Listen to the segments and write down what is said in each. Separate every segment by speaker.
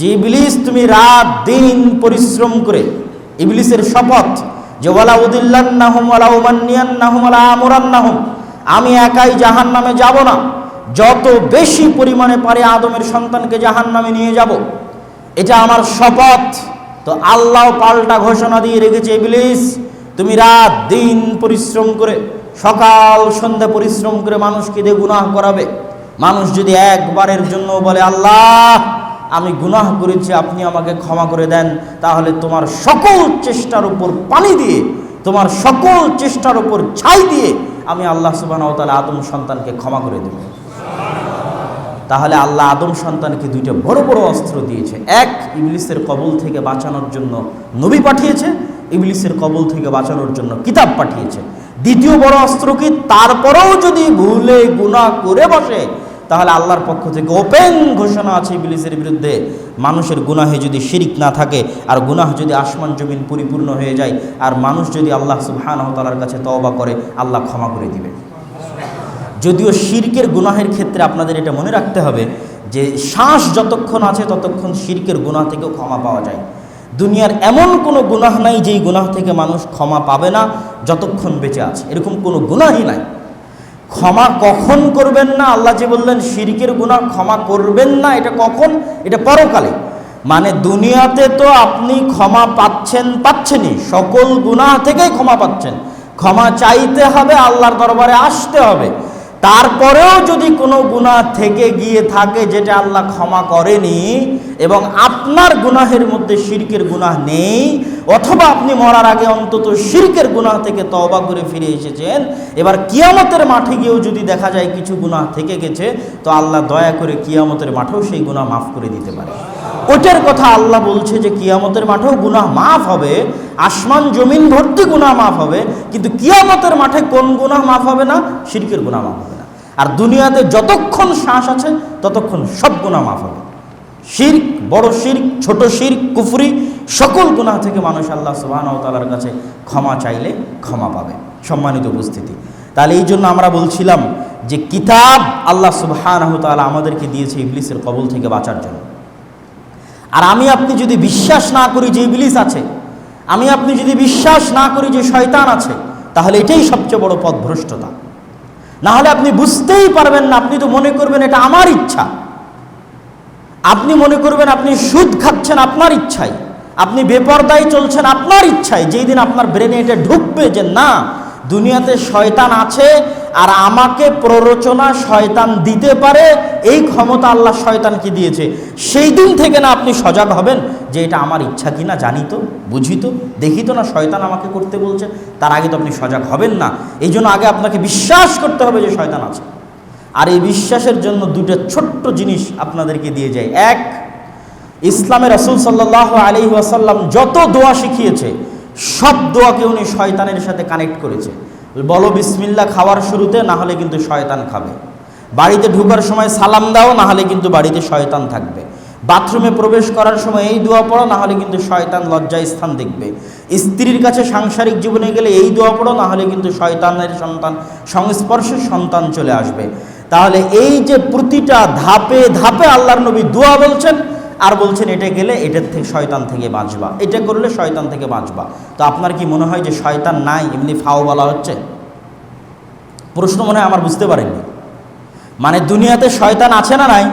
Speaker 1: যে ইবলিস তুমি রাত দিন পরিশ্রম করে, ইবলিসের শপথ যে ওয়ালা উদিল্লান্নাহুম ওয়ালা উমান্নিয়ান্নাহুম ওয়ালা আমুরান্নাহুম, আমি একাই জাহান নামে যাব না। যত বেশি পরিমাণে পারে আদমের সন্তানকে জাহান নামে নিয়ে যাব। এটা আমার শপথ। তো আল্লাহ পাল্টা ঘোষণা দিয়ে রেখেছে, ইবলিস, তুমি রাত দিন পরিশ্রম করে, সকাল সন্ধ্যা পরিশ্রম করে মানুষকে দিয়ে গুনাহ করাবে। মানুষ যদি একবারের জন্য বলে, আল্লাহ আমি গুনাহ করেছি, আপনি আমাকে ক্ষমা করে দেন, তাহলে তোমার সকল চেষ্টার উপর পানি দিয়ে, তোমার সকল চেষ্টার উপর ছাই দিয়ে আমি আল্লাহ সুবাহ তালা আদম সন্তানকে ক্ষমা করে দেব। তাহলে আল্লাহ আদম সন্তানকে দুইটা বড় বড় অস্ত্র দিয়েছে। এক, ইবলিসের কবল থেকে বাঁচানোর জন্য নবী পাঠিয়েছে, ইবলিসের কবল থেকে বাঁচানোর জন্য কিতাব পাঠিয়েছে। দ্বিতীয় বড় অস্ত্র কি? তারপরেও যদি ভুলে, গুনাহ করে বসে তাহলে আল্লাহর পক্ষ থেকে ওপেন ঘোষণা আছে ইবলিসের বিরুদ্ধে। মানুষের গুনাহে যদি শিরিক না থাকে, আর গুনাহ যদি আসমান জমিন পরিপূর্ণ হয়ে যায়, আর মানুষ যদি আল্লাহ সুবহানাহু ওয়া কাছে তওবা করে, আল্লাহ ক্ষমা করে দিবে। যদিও শিরকের গুনাহের ক্ষেত্রে আপনাদের এটা মনে রাখতে হবে যে, শ্বাস যতক্ষণ আছে ততক্ষণ শিরকের গুনাহ থেকেও ক্ষমা পাওয়া যায়। দুনিয়ার এমন কোনো গুনাহ নাই যেই গুনাহ থেকে মানুষ ক্ষমা পাবে না, যতক্ষণ বেঁচে আছে। এরকম কোনো গুনাহই নাই। ক্ষমা কখন করবেন না? আল্লাহ যে বললেন, শিরকের গুণা ক্ষমা করবেন না, এটা কখন? এটা পরকালে। মানে দুনিয়াতে তো আপনি ক্ষমা পাচ্ছেন, পাচ্ছেনই। সকল গুণা থেকেই ক্ষমা পাচ্ছেন। ক্ষমা চাইতে হবে, আল্লাহর দরবারে আসতে হবে। তারপরেও যদি কোনো গুনাহ থেকে গিয়ে থাকে যেটা আল্লাহ ক্ষমা করেনি এবং আপনার গুনাহের মধ্যে শিরকের গুনাহ নেই, অথবা আপনি মরার আগে অন্তত শিরকের গুনাহ থেকে তওবা করে ফিরে এসেছেন, এবার কিয়ামতের মাঠে গিয়েও যদি দেখা যায় কিছু গুনাহ থেকে গেছে, তো আল্লাহ দয়া করে কিয়ামতের মাঠেও সেই গুনাহ মাফ করে দিতে পারে। ওটার কথা আল্লাহ বলছে যে কিয়ামতের মাঠেও গুনাহ মাফ হবে, আসমান, জমিন ভর্তি গুনাহ মাফ হবে, কিন্তু কিয়ামতের মাঠে কোন গুনাহ মাফ হবে না? শিরকের গুনাহ মাফ হবে না। আর দুনিয়াতে যতক্ষণ শ্বাস আছে, ততক্ষণ সব গুনাহ মাফ হবে। শির্ক, বড় শির্ক, ছোট শির্ক, কুফরি, সকল গুনাহ থেকে মানুষ আল্লাহ তাআলার কাছে ক্ষমা চাইলে ক্ষমা পাবে। সম্মানিত উপস্থিতি। তাহলে এই জন্য আমরা বলছিলাম যে কিতাব আল্লাহ তাআলা আমাদেরকে দিয়েছে ইবলিসের কবল থেকে বাঁচার জন্য। আর আমি আপনি যদি বিশ্বাস না করি যে ইবলিস আছে, আমি আপনি যদি বিশ্বাস না করি যে শয়তান আছে, তাহলে এটাই সবচেয়ে বড় পথভ্রষ্টতা না হলে আপনি বুঝতেই পারবেন না, আপনি তো মনে করবেন এটা আমার ইচ্ছা। আপনি মনে করবেন আপনি সুদ খাচ্ছেন আপনার ইচ্ছায়, আপনি বেপরদায় চলছেন আপনার ইচ্ছায়, যেই দিন আপনার ব্রেনে এটা ঢুকবে যে না, দুনিয়াতে শয়তান আছে আর আমাকে প্ররোচনা শয়তান দিতে পারে, এই ক্ষমতা আল্লাহ শয়তানকে দিয়েছে। সেই দিন থেকে না আপনি সজাগ হবেন যে এটা আমার ইচ্ছা কিনা জানি তো, বুঝি তো, দেখি তো না শয়তান আমাকে করতে বলছে। তার আগে তো আপনি সজাগ হবেন না। এই জন্য আগে আপনাকে বিশ্বাস করতে হবে যে শয়তান আছে। আর এই বিশ্বাসের জন্য দুটো ছোট্ট জিনিস আপনাদেরকে দিয়ে যায় এক ইসলামের রসুল সাল্লাহ আলি ওয়াসাল্লাম যত দোয়া শিখিয়েছে, সব দোয়াকে উনি শয়তানের সাথে কানেক্ট করেছে। বলো বিসমিল্লা খাওয়ার শুরুতে, না হলে কিন্তু শয়তান খাবে। বাড়িতে ঢুকার সময় সালাম দাও, না হলে কিন্তু বাড়িতে শয়তান থাকবে। বাথরুমে প্রবেশ করার সময় এই দোয়া পড়ো, না হলে কিন্তু শয়তান লজ্জায় স্থান দেখবে। স্ত্রীর কাছে সাংসারিক জীবনে গেলে এই দোয়া পড়ো, না হলে কিন্তু শয়তানের সন্তান, সংস্পর্শে সন্তান চলে আসবে। তাহলে এই যে প্রতিটা ধাপে ধাপে আল্লাহর নবী দোয়া বলছেন আর বলছেন এটা গেলে এটার থেকে শয়তান থেকে বাঁচবা, এটা করলে শয়তান থেকে বাঁচবা। তো আপনার কি মনে হয় যে শয়তান নাই, এমনি ফাও বলা হচ্ছে? প্রশ্ন মনে হয় আমার বুঝতে পারেননি। মানে দুনিয়াতে শয়তান আছে না নাই?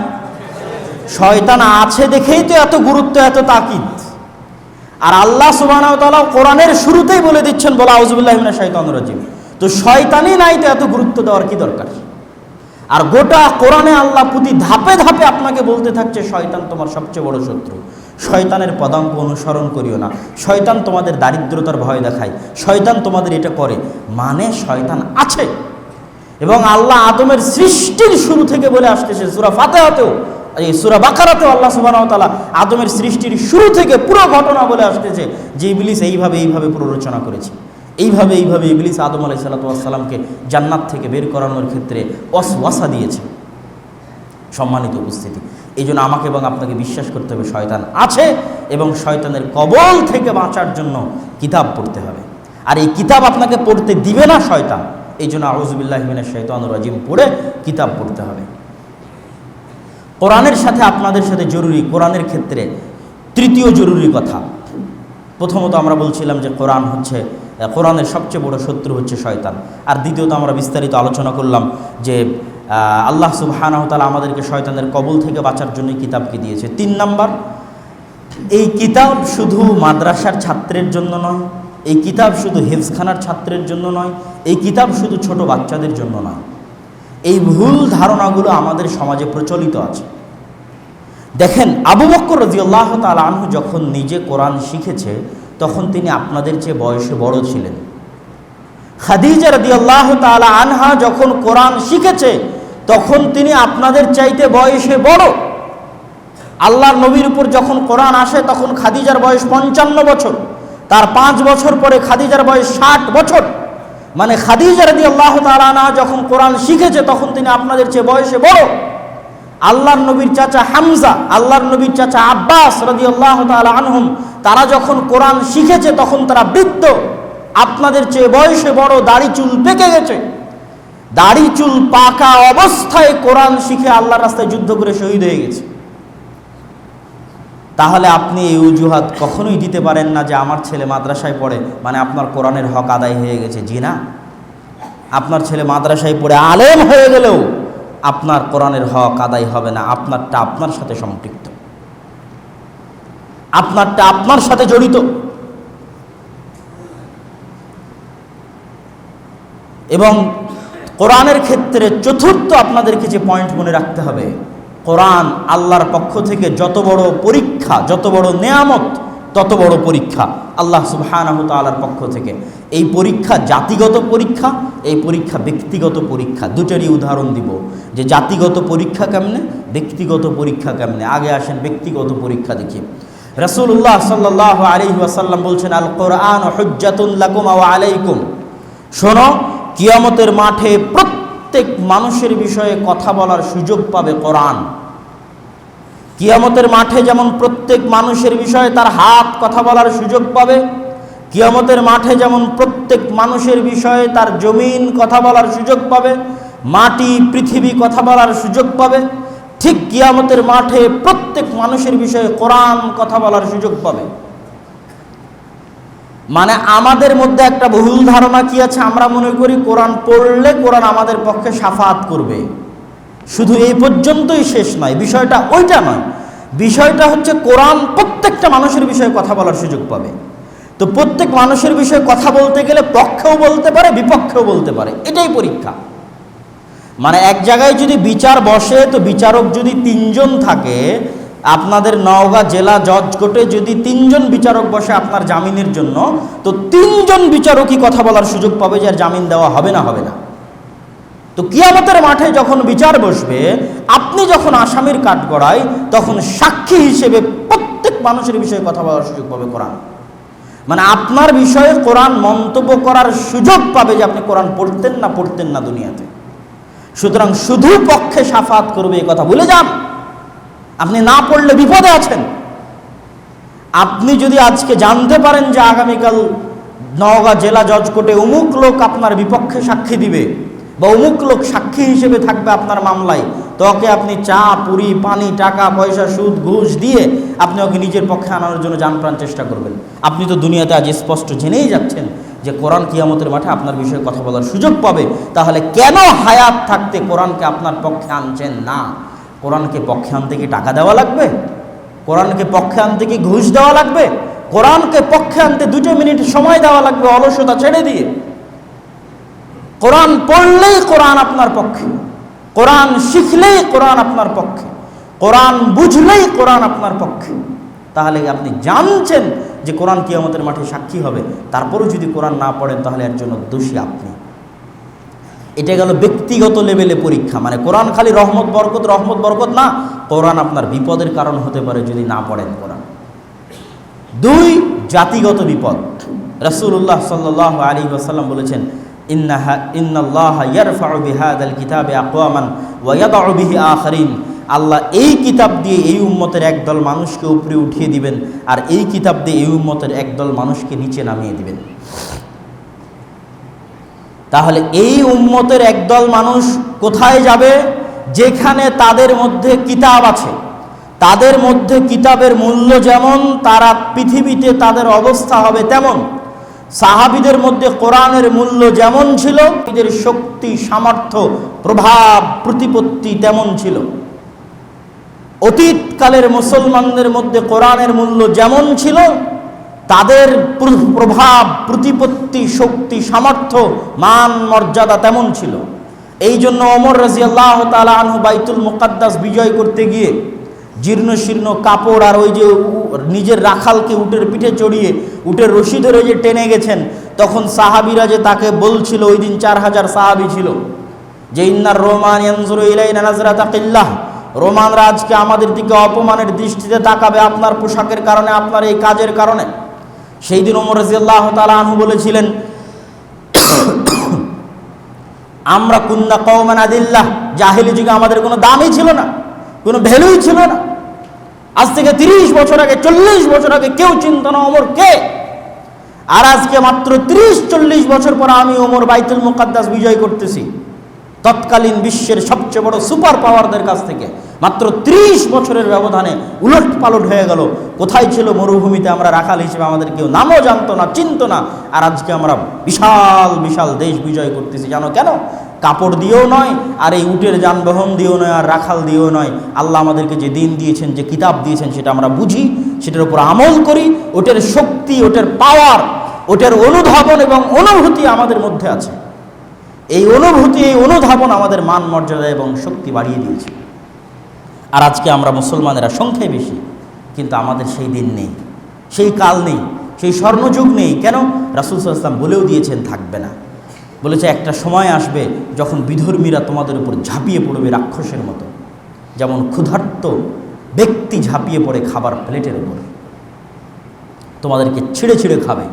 Speaker 1: শয়তান আছে দেখেই তো এত গুরুত্ব, এত তাকিদ। আর আল্লাহ সুবাহ কোরআনের শুরুতেই বলে দিচ্ছেন, বলা আউজুবুল্লাহ শয়তান রাজিম। তো শয়তানই নাই তো এত গুরুত্ব দেওয়ার কি দরকার? আর গোটা কোরআনে আল্লাহ প্রতি ধাপে ধাপে আপনাকে বলতে থাকছে, শয়তান তোমার সবচেয়ে বড় শত্রু। শয়তানের পদাঙ্ক অনুসরণ করিও না। শয়তান তোমাদের দারিদ্রতার ভয় দেখায়। শয়তান তোমাদের এটা করে। মানে শয়তান আছে। এবং আল্লাহ আদমের সৃষ্টির শুরু থেকে বলে আসতেছে, সুরা ফাতেহাতেও, এই সুরা বাকারাতেও আল্লাহ সুবাহ তালা আদমের সৃষ্টির শুরু থেকে পুরো ঘটনা বলে আসতেছে যে ইবলিস এইভাবে এইভাবে প্ররোচনা করেছে। এইভাবে এইভাবে ইবলিস আদম আলাই সাল্লাতামকে জান্নাত থেকে বের করানোর ক্ষেত্রে অসওয়াসা দিয়েছে। সম্মানিত উপস্থিতি। এই জন্য আমাকে এবং আপনাকে বিশ্বাস করতে হবে, শয়তান আছে এবং শয়তানের কবল থেকে বাঁচার জন্য কিতাব পড়তে হবে। আর এই কিতাব আপনাকে পড়তে দিবে না শয়তান। এই জন্য আউজবিল্লাহমিনের শৈতান রাজিম পড়ে কিতাব পড়তে হবে। কোরআনের সাথে আপনাদের সাথে জরুরি, কোরআনের ক্ষেত্রে তৃতীয় জরুরি কথা। প্রথমত আমরা বলছিলাম যে কোরআন হচ্ছে কোরআনের সবচেয়ে বড় শত্রু হচ্ছে শয়তান। আর দ্বিতীয়ত আমরা বিস্তারিত আলোচনা করলাম যে আল্লাহ সুবহানাহু তাআলা আমাদেরকে শয়তানের কবল থেকে বাঁচার জন্য কিতাবকে দিয়েছে। তিন নাম্বার, এই কিতাব শুধু মাদ্রাসার ছাত্রের জন্য নয়, এই কিতাব শুধু হেফজখানার ছাত্রের জন্য নয়, এই কিতাব শুধু ছোট বাচ্চাদের জন্য নয় এই ভুল ধারণাগুলো আমাদের সমাজে প্রচলিত আছে। দেখেন, আবু বক্কর রাজিউল্লাহ তাল আনহু যখন নিজে কোরআন শিখেছে তখন তিনি আপনাদের চেয়ে বয়সে বড় ছিলেন। খাদিজা রাদিয়াল্লাহু তাআলা আনহা যখন কোরআন শিখেছে, তখন তিনি আপনাদের চাইতে বয়সে বড়। আল্লাহর নবীর উপর যখন কোরআন আসে, তখন খাদিজার বয়স পঞ্চান্ন বছর। তার পাঁচ বছর পরে খাদিজার বয়স ষাট বছর। মানে খাদিজা রাদি আল্লাহ তালানা যখন কোরআন শিখেছে, তখন তিনি আপনাদের চেয়ে বয়সে বড়। আল্লাহর নবীর চাচা হামজা, আল্লাহর নবীর চাচা আব্বাস রাদি আল্লাহ আনহুম, তারা যখন কোরআন শিখেছে তখন তারা বৃদ্ধ। আপনাদের চেয়ে বয়সে বড় দাড়ি চুল পেকে গেছে। দাড়ি চুল পাকা অবস্থায় কোরআন শিখে আল্লাহর রাস্তায় যুদ্ধ করে শহীদ হয়ে গেছে। তাহলে আপনি এই অজুহাত কখনোই দিতে পারেন না যে আমার ছেলে মাদ্রাসায় পড়ে মানে আপনার কোরআনের হক আদায় হয়ে গেছে। জি না। আপনার ছেলে মাদ্রাসায় পড়ে আলেম হয়ে গেলেও আপনার কোরআনের হক আদায় হবে না, আপনারটা আপনার সাথে সম্পৃক্ত। আপনারটা আপনার সাথে জড়িত। এবং কোরআনের ক্ষেত্রে চতুর্থ আপনাদেরকে যে পয়েন্ট মনে রাখতে হবে, কোরআন আল্লাহর পক্ষ থেকে যত বড় পরীক্ষা, যত বড় নেয়ামত তত বড় পরীক্ষা আল্লাহ সুবহানাহু তাআলার পক্ষ থেকে। এই পরীক্ষা জাতিগত পরীক্ষা, এই পরীক্ষা ব্যক্তিগত পরীক্ষা। দুটারই উদাহরণ দিব। যে জাতিগত পরীক্ষা কেমনে, ব্যক্তিগত পরীক্ষা কেমনে? আগে আসেন ব্যক্তিগত পরীক্ষা দেখি। রাসূলুল্লাহ সাল্লাল্লাহু আলাইহি ওয়াসাল্লাম বলছেন আল কোরআন আলাইকুম। শোনো, কিয়ামতের মাঠে প্রত্যেক মানুষের বিষয়ে কথা বলার সুযোগ পাবে কোরআন। কিয়ামতের মাঠে যেমন প্রত্যেক মানুষের বিষয়ে তার হাত কথা বলার সুযোগ পাবে, কিয়ামতের মাঠে যেমন প্রত্যেক মানুষের বিষয়ে তার জমিন কথা বলার সুযোগ পাবে, মাটি, পৃথিবী কথা বলার সুযোগ পাবে, ঠিক কিয়ামতের মাঠে প্রত্যেক মানুষের বিষয়ে কোরআন কথা বলার সুযোগ পাবে। মানে আমাদের মধ্যে একটা ভুল ধারণা কি আছে? আমরা মনে করি কোরআন পড়লে কোরআন আমাদের পক্ষে সাফাত করবে। শুধু এই পর্যন্তই শেষ নয়, বিষয়টা ওইটা নয়। বিষয়টা হচ্ছে কোরআন প্রত্যেকটা মানুষের বিষয়ে কথা বলার সুযোগ পাবে। তো প্রত্যেক মানুষের বিষয়ে কথা বলতে গেলে পক্ষেও বলতে পারে, বিপক্ষেও বলতে পারে। এটাই পরীক্ষা। মানে এক জায়গায় যদি বিচার বসে, তো বিচারক যদি তিনজন থাকে, আপনাদের নওগাঁ জেলা জজ কোর্টে যদি তিনজন বিচারক বসে আপনার জামিনের জন্য, তো তিনজন বিচারকই কথা বলার সুযোগ পাবে যে আর জামিন দেওয়া হবে না হবে না। তো কিয়ামতের মাঠে যখন বিচার বসবে, আপনি যখন আসামির কাঠগড়ায় তখন সাক্ষী হিসেবে প্রত্যেক মানুষের বিষয়ে কথা বলার সুযোগ পাবে কোরআন। মানে আপনার বিষয়ে কোরআন মন্তব্য করার সুযোগ পাবে যে আপনি কোরআন পড়তেন না পড়তেন না দুনিয়াতে। সুতরাং শুধু পক্ষে সাফাত করবে এই কথা ভুলে যান। আপনি না পড়লে বিপদে আছেন। আপনি যদি আজকে জানতে পারেন যে আগামীকাল নওগাঁ জেলা জজ কোর্টে অমুক লোক আপনার বিপক্ষে সাক্ষী দিবে বা অমুক লোক সাক্ষী হিসেবে থাকবে আপনার মামলায়, তো ওকে আপনি চা, পুরি, পানি, টাকা, পয়সা, সুদ, ঘুষ দিয়ে আপনি ওকে নিজের পক্ষে আনানোর জন্য জান প্রাণ চেষ্টা করবেন। আপনি তো দুনিয়াতে আজ স্পষ্ট জেনেই যাচ্ছেন যে কোরআন কিয়ামতের মাঠে আপনার বিষয়ে কথা বলার সুযোগ পাবে। তাহলে কেন হায়াত থাকতে কোরআনকে আপনার পক্ষে আনছেন না? কোরআনকে পক্ষে আনতে কি টাকা দেওয়া লাগবে? কোরআনকে পক্ষে আনতে কি ঘুষ দেওয়া লাগবে? কোরআনকে পক্ষে আনতে দুটো মিনিট সময় দেওয়া লাগবে অলসতা ছেড়ে দিয়ে। কোরআন পড়লেই কোরআন আপনার পক্ষে। কোরআন শিখলেই কোরআন আপনার পক্ষে। কোরআন বুঝলেই কোরআন আপনার পক্ষে। তাহলে আপনি জানছেন যে কোরআন কিয়ামতের মাঠে সাক্ষী হবে। তারপরও যদি কোরআন না পড়েন, তাহলে এর জন্য দোষী আপনি। এটা গেল ব্যক্তিগত লেভেলে পরীক্ষা। মানে কোরআন খালি রহমত, বরকত রহমত, বরকত না, কোরআন আপনার বিপদের কারণ হতে পারে যদি না পড়েন কোরআন। দুই, জাতিগত বিপদ। রাসূলুল্লাহ সাল্লাহ আলী ওয়াসাল্লাম বলেছেন ইন্নাল্লাহ কিতাবে আল্লাহ এই কিতাব দিয়ে এই উম্মতের একদল মানুষকে উপরে উঠিয়ে দিবেন আর এই কিতাব দিয়ে এই উম্মতের একদল মানুষকে নিচে নামিয়ে দিবেন। তাহলে এই উম্মতের একদল মানুষ কোথায় যাবে? যেখানে তাদের মধ্যে কিতাব আছে। তাদের মধ্যে কিতাবের মূল্য যেমন, তারা পৃথিবীতে তাদের অবস্থা হবে তেমন। সাহাবিদের মধ্যে কোরআনের মূল্য যেমন ছিল, এদের শক্তি, সামর্থ্য, প্রভাব, প্রতিপত্তি তেমন ছিল। অতীতকালের মুসলমানদের মধ্যে কোরআনের মূল্য যেমন ছিল, তাদের প্রভাব প্রতিপত্তি, শক্তি, সামর্থ্য, মান, মর্যাদা তেমন ছিল। এই জন্য অমর রাজি আল্লাহ তালা বাইতুল মুকাদ্দাস বিজয় করতে গিয়ে জীর্ণ শীর্ণ কাপড় আর ওই যে নিজের রাখালকে উটের পিঠে চড়িয়ে, উটের রশি ধরে যে টেনে গেছেন, তখন সাহাবিরা যে তাকে বলছিল, ওই দিন চার হাজার সাহাবি ছিল। যে ইন্নার রোমান ইয়ানজুরু ইলাইনা নাজরাতাকিল্লাহ রোমানরা আজকে আমাদের দিকে অপমানের দৃষ্টিতে তাকাবে আপনার পোশাকের কারণে, আপনার এই কাজের কারণে। সেই দিন ওমর রাজিয়াল্লাহ তাআলা আনহু বলেছিলেন, আমরা কুন্না কওমান আদিল্লাহ, জাহেলি যুগে আমাদের কোনো দামই ছিল না, কোনো ভ্যালুই ছিল না। আজ থেকে তিরিশ বছর আগে, চল্লিশ বছর আগে কেউ চিনত না ওমর কে। আর আজকে মাত্র তিরিশ, চল্লিশ বছর পর আমি ওমর বাইতুল মুকাদ্দাস বিজয় করতেছি। তৎকালীন বিশ্বের সবচেয়ে বড় সুপার পাওয়ারদের কাছ থেকে। মাত্র ত্রিশ বছরের ব্যবধানে উলট পালট হয়ে গেল। কোথায় ছিল মরুভূমিতে আমরা রাখাল হিসেবে আমাদের কেউ নামও জানতো না, চিনতো না। আর আজকে আমরা বিশাল বিশাল দেশ বিজয় করতেছি, জানো কেন? কাপড় দিয়েও নয়, আর এই উটের যানবাহন দিয়েও নয়, আর রাখাল দিয়েও নয়। আল্লাহ আমাদেরকে যে দিন দিয়েছেন, যে কিতাব দিয়েছেন, সেটা আমরা বুঝি, সেটার উপর আমল করি, ওটার শক্তি, ওটার পাওয়ার ওটার অনুধাবন এবং অনুভূতি আমাদের মধ্যে আছে। এই অনুভূতি, এই অনুধাবন আমাদের মান, মর্যাদা এবং শক্তি বাড়িয়ে দিয়েছে। আর আজকে আমরা মুসলমানেরা সংখ্যায় বেশি, কিন্তু আমাদের সেই দিন নেই, সেই কাল নেই, সেই স্বর্ণযুগ নেই। কেন? রাসুল সাল্লাম বলেও দিয়েছেন, থাকবে না। বলেছে, একটা সময় আসবে যখন বিধর্মীরা তোমাদের উপর ঝাঁপিয়ে পড়বে রাক্ষসের মতো। যেমন ক্ষুধার্ত ব্যক্তি ঝাঁপিয়ে পড়ে খাবার প্লেটের উপর। তোমাদেরকে ছিঁড়ে ছিঁড়ে খাবে।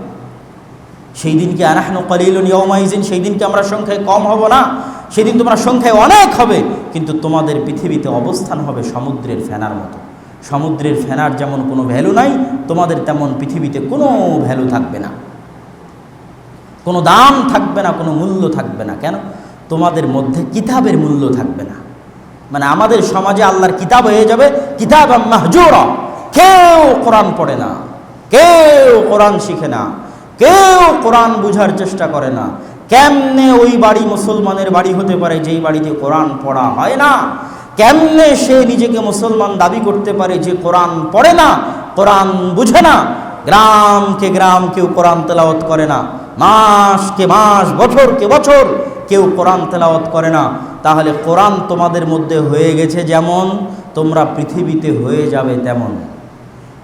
Speaker 1: সেই দিনকে আনাহনু কলিলুন ইয়মাইজিন সেই দিনকে আমরা সংখ্যায় কম হব না। সেদিন তোমরা সংখ্যায় অনেক হবে, কিন্তু তোমাদের পৃথিবীতে অবস্থান হবে সমুদ্রের ফেনার মতো। সমুদ্রের ফেনার যেমন কোনো ভ্যালু নাই, তোমাদের তেমন পৃথিবীতে কোনো ভ্যালু থাকবে না। কোনো দাম থাকবে না, কোনো মূল্য থাকবে না। কেন? তোমাদের মধ্যে কিতাবের মূল্য থাকবে না। মানে আমাদের সমাজে আল্লাহর কিতাব হয়ে যাবে, কিতাব মাহজুরা। কেউ কোরআন পড়ে না, কেউ কোরআন শিখে না, কেউ কোরআন বুঝার চেষ্টা করে না। কেমনে ওই বাড়ি মুসলমানের বাড়ি হতে পারে যেই বাড়িতে কোরআন পড়া হয় না? কেমনে সে নিজেকে মুসলমান দাবি করতে পারে যে কোরআন পড়ে না, কোরআন বুঝে না? গ্রামকে গ্রাম কেউ কোরআন তেলাওয়াত করে না। মাসকে মাস, বছরকে বছর কেউ কোরআন তেলাওয়াত করে না। তাহলে কোরআন তোমাদের মধ্যে হয়ে গেছে যেমন, তোমরা পৃথিবীতে হয়ে যাবে তেমন।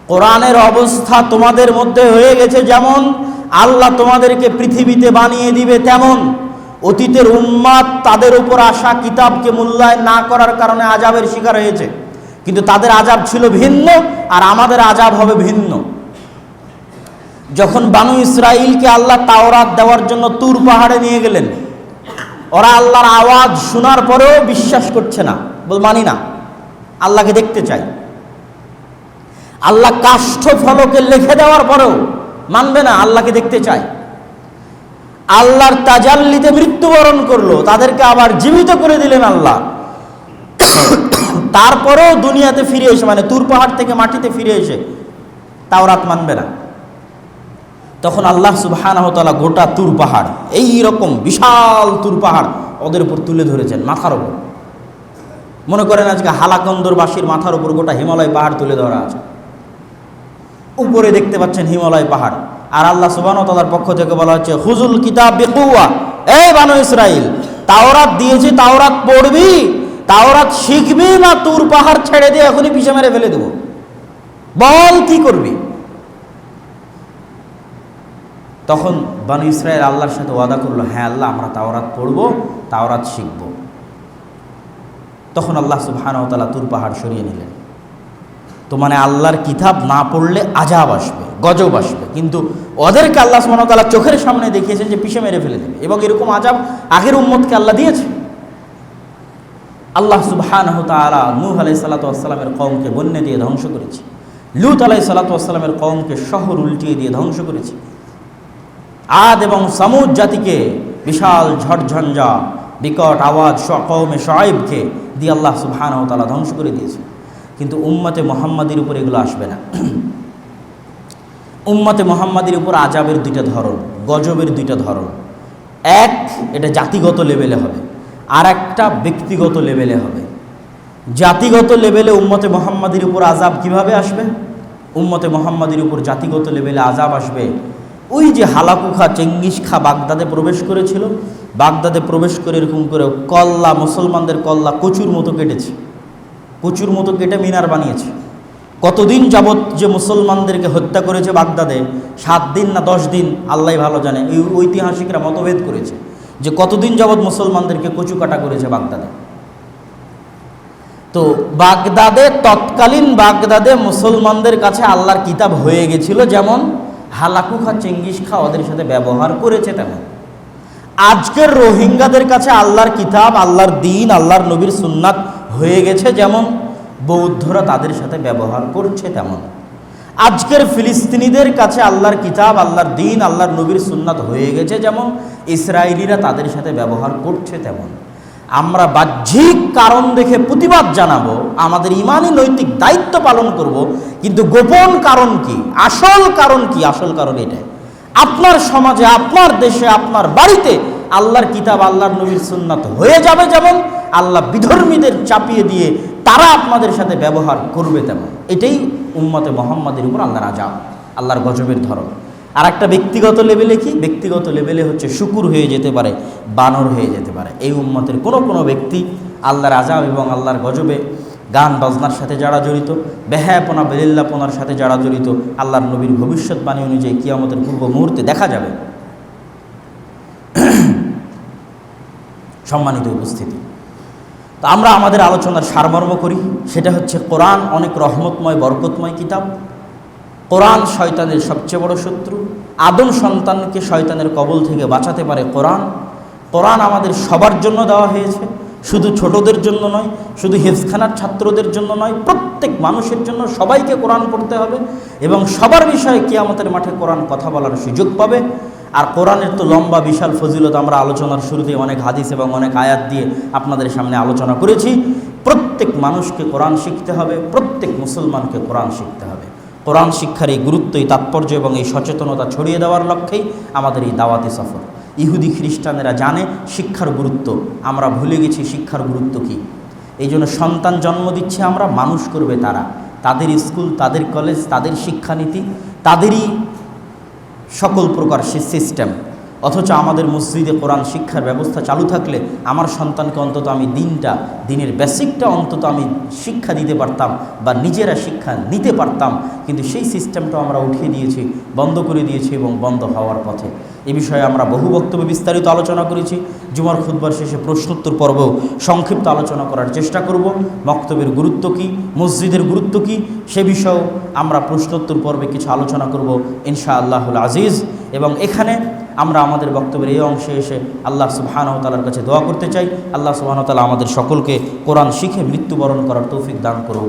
Speaker 1: কোরআনের অবস্থা তোমাদের মধ্যে হয়ে গেছে যেমন, আল্লাহ তোমাদেরকে পৃথিবীতে বানিয়ে দিবে তেমন। অতীতের উম্মাদ তাদের উপর আসা কিতাবকে মূল্যায়ন না করার কারণে আজাবের শিকার হয়েছে। কিন্তু তাদের আজাব ছিল ভিন্ন আর আমাদের আজাব হবে ভিন্ন। যখন বানু ইসরাইলকে আল্লাহ তাওরাত দেওয়ার জন্য তুর পাহাড়ে নিয়ে গেলেন, ওরা আল্লাহর আওয়াজ শোনার পরেও বিশ্বাস করছে না, বল মানি না, আল্লাহকে দেখতে চাই। আল্লাহ কাষ্ঠ ফলকে লিখে দেওয়ার পরেও মানবে না, আল্লাহকে দেখতে চায়। আল্লাহর তাজাল্লিতে মৃত্যুবরণ করল, তাদেরকে আবার জীবিত করে দিলেন আল্লাহ। তারপরেও দুনিয়াতে ফিরে এসে মানে তুর পাহাড় থেকে মাটিতে ফিরে এসে তাওরাত মানবে না। তখন আল্লাহ সুবাহানহতালা গোটা তুর পাহাড়, এই রকম বিশাল তুর পাহাড় ওদের উপর তুলে ধরেছেন মাথার ওপর মনে করেন আজকে হালাকন্দরবাসীর মাথার উপর গোটা হিমালয় পাহাড় তুলে ধরা আছে। উপরে দেখতে পাচ্ছেন হিমালয় পাহাড়, আর আল্লাহ সুবাহ তাদের পক্ষ থেকে বলা হচ্ছে, হুজুল কিতাব বেকুয়া এই বানো ইসরাইল তাওরাত দিয়েছি, তাওরাত পড়বি, তাওরাত শিখবি না, তুর পাহাড় ছেড়ে দিয়ে এখনই পিছে মেরে ফেলে দেবো। বল কি করবি? তখন বানু ইসরায়েল আল্লাহর সাথে ওয়াদা করল হ্যাঁ আল্লাহ, আমরা তাওরাত পড়ব, তাওরাত শিখব। তখন আল্লাহ তাআলা তুর পাহাড় সরিয়ে নিলেন। তো মানে আল্লাহর কিতাব না পড়লে আজাব আসবে, গজব আসবে। কিন্তু ওদেরকে আল্লাহ ওয়া চোখের সামনে দেখিয়েছেন যে পিষে মেরে ফেলে দেবে এবং এরকম আজাব আগের উম্মতকে আল্লাহ দিয়েছে। আল্লাহ সুবহানাহু তাআলা নূহ আলাইহিস সালাতু ওয়াসসালামের কওমকে বন্যা দিয়ে ধ্বংস করেছে। লুত আলাইহিস সালাতু ওয়াসসালামের কওমকে শহর উল্টিয়ে দিয়ে ধ্বংস করেছে। আদ এবং সামুদ জাতিকে বিশাল ঝড়ঝঞ্ঝা, বিকট আওয়াজ কৌমে সাহেবকে দিয়ে আল্লাহ সুবহান ও তালা ধ্বংস করে দিয়েছে। কিন্তু উম্মতে মোহাম্মদের উপর এগুলো আসবে না। উম্মতে মোহাম্মদের উপর আজাবের দুইটা ধরন, গজবের দুইটা ধরন। এক, এটা জাতিগত লেভেলে হবে। আর একটা ব্যক্তিগত লেভেলে হবে। জাতিগত লেভেলে উম্মতে মোহাম্মদের উপর আজাব কীভাবে আসবে? উম্মতে মোহাম্মদের উপর জাতিগত লেভেলে আজাব আসবে ওই যে হালাকুখা চেঙ্গিস খা বাগদাদে প্রবেশ করেছিল, বাগদাদে প্রবেশ করে এরকম করে কল্লা, মুসলমানদের কল্লা কচুর মতো কেটেছে। কচুর মতো কেটে মিনার বানিয়েছে। কতদিন যাবৎ যে মুসলমানদেরকে হত্যা করেছে বাগদাদে, সাত দিন না দশ দিন, আল্লাহ ভালো জানে, এই ঐতিহাসিকরা মতভেদ করেছে যে কতদিন যাবৎ মুসলমানদেরকে কচু কাটা করেছে বাগদাদে। তো বাগদাদে, তৎকালীন বাগদাদে মুসলমানদের কাছে আল্লাহর কিতাব হয়ে গেছিল যেমন হালাকু খা চেঙ্গিস খা ওদের সাথে ব্যবহার করেছে তেমন। আজকের রোহিঙ্গাদের কাছে আল্লাহর কিতাব, আল্লাহর দিন, আল্লাহর নবীর সুন্নাত হয়ে গেছে যেমন, বৌদ্ধরা তাদের সাথে ব্যবহার করছে তেমন। আজকের ফিলিস্তিনিদের কাছে আল্লাহর কিতাব, আল্লাহর দিন, আল্লাহর নবীর সুন্নাত হয়ে গেছে যেমন ইসরায়েলিরা তাদের সাথে ব্যবহার করছে তেমন। আমরা বাহ্যিক কারণ দেখে প্রতিবাদ জানাব আমাদের ইমানি নৈতিক দায়িত্ব পালন করব, কিন্তু গোপন কারণ কি? আসল কারণ কি? আসল কারণ এটাই। আপনার সমাজে, আপনার দেশে, আপনার বাড়িতে আল্লাহর কিতাব, আল্লাহর নবীর সুন্নাত হয়ে যাবে যেমন, আল্লাহ বিধর্মীদের চাপিয়ে দিয়ে তারা আপনাদের সাথে ব্যবহার করবে তেমন। এটাই উম্মতে মোহাম্মদের উপর আল্লাহর আজাব আল্লাহর গজবের ধরন। আর একটা ব্যক্তিগত লেভেলে কি? ব্যক্তিগত লেভেলে হচ্ছে শুকুর হয়ে যেতে পারে, বানর হয়ে যেতে পারে। এই উম্মতের কোনো কোনো ব্যক্তি আল্লাহর আজাব এবং আল্লাহর গজবে গান বাজনার সাথে যারা জড়িত, বেহায়াপনা, বেলিল্লাপনার সাথে যারা জড়িত, আল্লাহর নবীর ভবিষ্যৎবাণী অনুযায়ী কিয়ামতের পূর্ব মুহূর্তে দেখা যাবে। সম্মানিত উপস্থিতি। তো আমরা আমাদের আলোচনার সারমর্ম করি, সেটা হচ্ছে কোরআন অনেক রহমতময়, বরকতময় কিতাব। কোরআন শয়তানের সবচেয়ে বড় শত্রু। আদম সন্তানকে শয়তানের কবল থেকে বাঁচাতে পারে কোরআন। কোরআন আমাদের সবার জন্য দেওয়া হয়েছে। শুধু ছোটদের জন্য নয়, শুধু হেফখানার ছাত্রদের জন্য নয়, প্রত্যেক মানুষের জন্য সবাইকে কোরআন পড়তে হবে এবং সবার বিষয়ে কিয়ামতের মাঠে কোরআন কথা বলার সুযোগ পাবে। আর কোরআনের তো লম্বা, বিশাল ফজিলত আমরা আলোচনার শুরুতে অনেক হাদিস এবং অনেক আয়াত দিয়ে আপনাদের সামনে আলোচনা করেছি। প্রত্যেক মানুষকে কোরআন শিখতে হবে, প্রত্যেক মুসলমানকে কোরআন শিখতে হবে। কোরআন শিক্ষার এই গুরুত্ব এই তাৎপর্য এবং এই সচেতনতা ছড়িয়ে দেওয়ার লক্ষ্যেই আমাদের এই দাওয়াতি সফর। ইহুদি খ্রিস্টানেরা জানে শিক্ষার গুরুত্ব। আমরা ভুলে গেছি শিক্ষার গুরুত্ব কী। এই জন্য সন্তান জন্ম দিচ্ছে আমরা, মানুষ করবে তারা। তাদের স্কুল, তাদের কলেজ, তাদের শিক্ষানীতি, তাদেরই সকল প্রকার সিস্টেম। অথচ আমাদের মসজিদে কোরআন শিক্ষার ব্যবস্থা চালু থাকলে আমার সন্তানকে অন্তত আমি দিনটা, দিনের বেসিকটা অন্তত আমি শিক্ষা দিতে পারতাম বা নিজেরা শিক্ষা নিতে পারতাম। কিন্তু সেই সিস্টেমটা আমরা উঠিয়ে দিয়েছি, বন্ধ করে দিয়েছি এবং বন্ধ হওয়ার পথে। এ বিষয়ে আমরা বহু বক্তব্য বিস্তারিত আলোচনা করেছি। জুমার খুদ্বার শেষে প্রশ্নোত্তর পর্বেও সংক্ষিপ্ত আলোচনা করার চেষ্টা করব। বক্তব্যের গুরুত্ব কী? মসজিদের গুরুত্ব কী? সে বিষয়েও আমরা প্রশ্নোত্তর পর্বে কিছু আলোচনা করব ইনশা আল্লাহুল আজিজ। এবং এখানে আমরা আমাদের বক্তব্যের এই অংশে এসে আল্লাহ সুবাহানতালার কাছে দোয়া করতে চাই। আল্লাহ সুবাহতালা আমাদের সকলকে কোরআন শিখে মৃত্যুবরণ করার তৌফিক দান করুক।